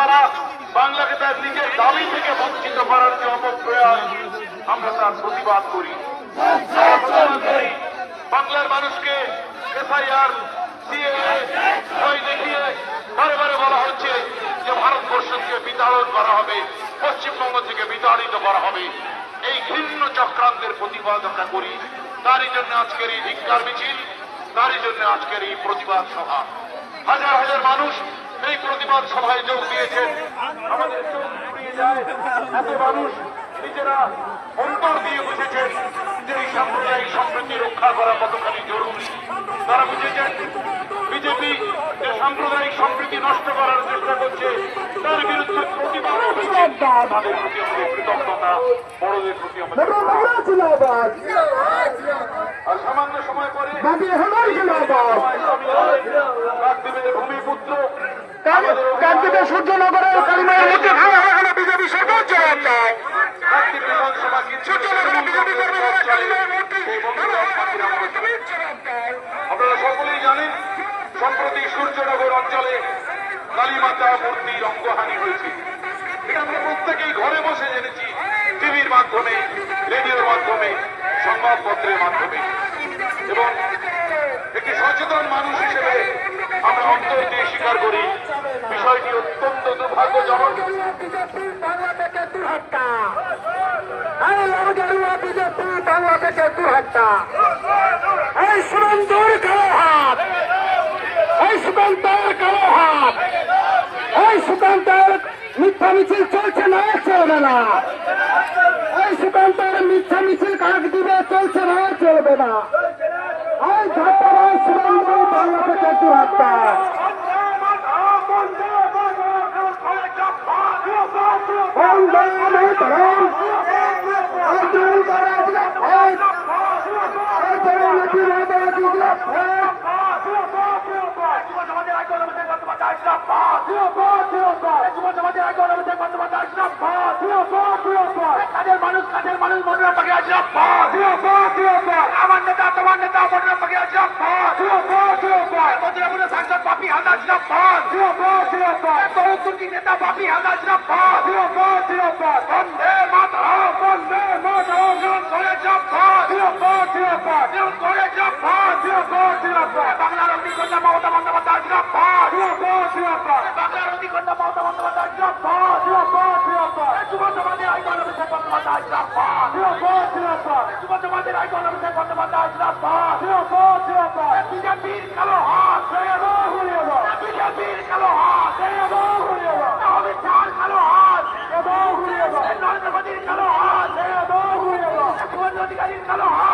করা, বাংলাকে তার নিজের দাবি থেকে বঞ্চিত করার যে অপপ্রয়াস আমরা তার প্রতিবাদ করি। বাংলার মানুষকে ভয় দেখিয়ে বারে বারে বলা হচ্ছে যে ভারতবর্ষ থেকে বিতাড়ন করা হবে, পশ্চিমবঙ্গ থেকে বিতাড়িত করা হবে। এই ঘৃণ্য চক্রান্তের প্রতিবাদ আমরা করি। তারই জন্য আজকের এই ধিক্কার মিছিল, তারই জন্য আজকের এই প্রতিবাদ সভা। হাজার হাজার মানুষ এই প্রতিবাদ সভায় যোগ দিয়েছেন। আমাদের চোখ জুড়িয়ে যায় এত মানুষ নিজেরা অন্তর দিয়ে বুঝেছেন যে এই সাম্প্রদায়িক সম্প্রীতি রক্ষা করা কতখানি জরুরি। তারা বুঝেছেন বিজেপি যে সাম্প্রদায়িক সম্প্রীতি নষ্ট করার চেষ্টা করছে তার বিরুদ্ধে প্রতিবাদ হয়েছে তাদের প্রতি আমাদের কৃতজ্ঞতা বড়দের প্রতি আমাদের আর সামান্য সময় পরে ভূমিপুত্র কাকদ্বীপে সূর্যনগরের কালিমার মধ্যে ভাঙা হয়ে গেল বিজেপি সরকার জবাব দেয় সূর্যনগরের বিজেপি কর্মীরা কালিমার মধ্যে হয়ে আপনারা সকলেই জানেন সম্প্রতি সূর্যনগর অঞ্চলে কালীমাতা মূর্তির অঙ্গহানি হয়েছে। এটা আমরা প্রত্যেকেই ঘরে বসে জেনেছি টিভির মাধ্যমে রেডিওর মাধ্যমে সংবাদপত্রের মাধ্যমে। এবং একটি সচেতন মানুষ হিসেবে আমরা অন্তর দিয়ে করি। বিষয়টি অত্যন্ত দুর্ভাগ্যজনক। বিজেপি বাংলা থেকে দুহাত্তা এই লড়গাড়ুয়া বিজেপি বাংলা থেকে দুহাত্তা এই সুরন্দর কালো হাত এই সুকান্তের কালো হাত এই সুকান্তের মিথ্যা মিছিল চলছে না চলবে না। এই সুকান্তের মিথ্যা মিছিল কাক দিবে মানুষ কাজের মানুষ মনে পাখি আছে আমার নেতা তোমার নেতা মনে পাখি আছে মন্ত্রী সাংসদ বাপি হালদার জিরাফাত তরুণ নেতা বাপি হালদার জিরাফাত বন্দে মাতরম। বিজেপির কালো হাত বিজেপির কালো হাত অমিত শাহর কালো হাত নরেন্দ্র মোদীর কালো হাত শুভেন্দু অধিকারীর কালো হাত